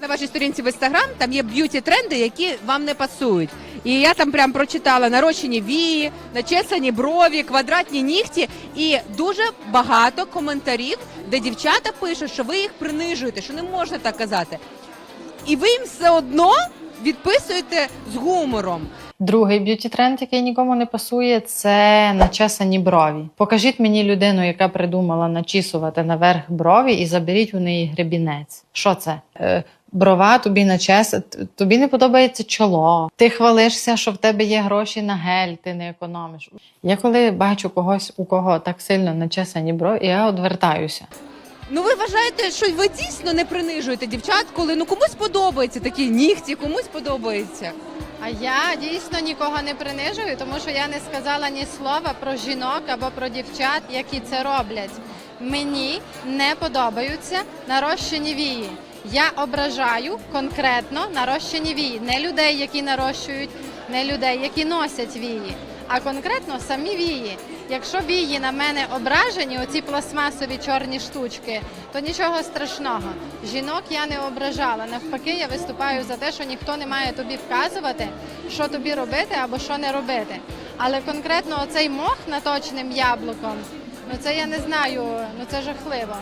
На вашій сторінці в інстаграм там є б'юті тренди, які вам не пасують. І я там прям прочитала нарощені вії, начесані брові, квадратні нігті, і дуже багато коментарів, де дівчата пишуть, що ви їх принижуєте, що не можна так казати. І ви їм все одно відписуєте з гумором. Другий б'юті тренд, який нікому не пасує, це начесані брові. Покажіть мені людину, яка придумала начісувати наверх брові, і заберіть у неї гребінець. Що це? Е, брова тобі начес... т- тобі не подобається чоло. Ти хвалишся, що в тебе є гроші на гель, ти не економиш. Я коли бачу когось, у кого так сильно начесані брові, я одвертаюся. Ну ви вважаєте, що ви дійсно не принижуєте дівчат, коли ну комусь подобаються такі нігті, комусь подобається. А я дійсно нікого не принижую, тому що я не сказала ні слова про жінок або про дівчат, які це роблять. Мені не подобаються нарощені вії. Я ображаю конкретно нарощені вії, не людей, які нарощують, не людей, які носять вії, а конкретно самі вії. Якщо вії на мене ображені, оці пластмасові чорні штучки, то нічого страшного. Жінок я не ображала. Навпаки, я виступаю за те, що ніхто не має тобі вказувати, що тобі робити або що не робити. Але конкретно оцей мох наточеним яблуком, ну це я не знаю, ну це жахливо.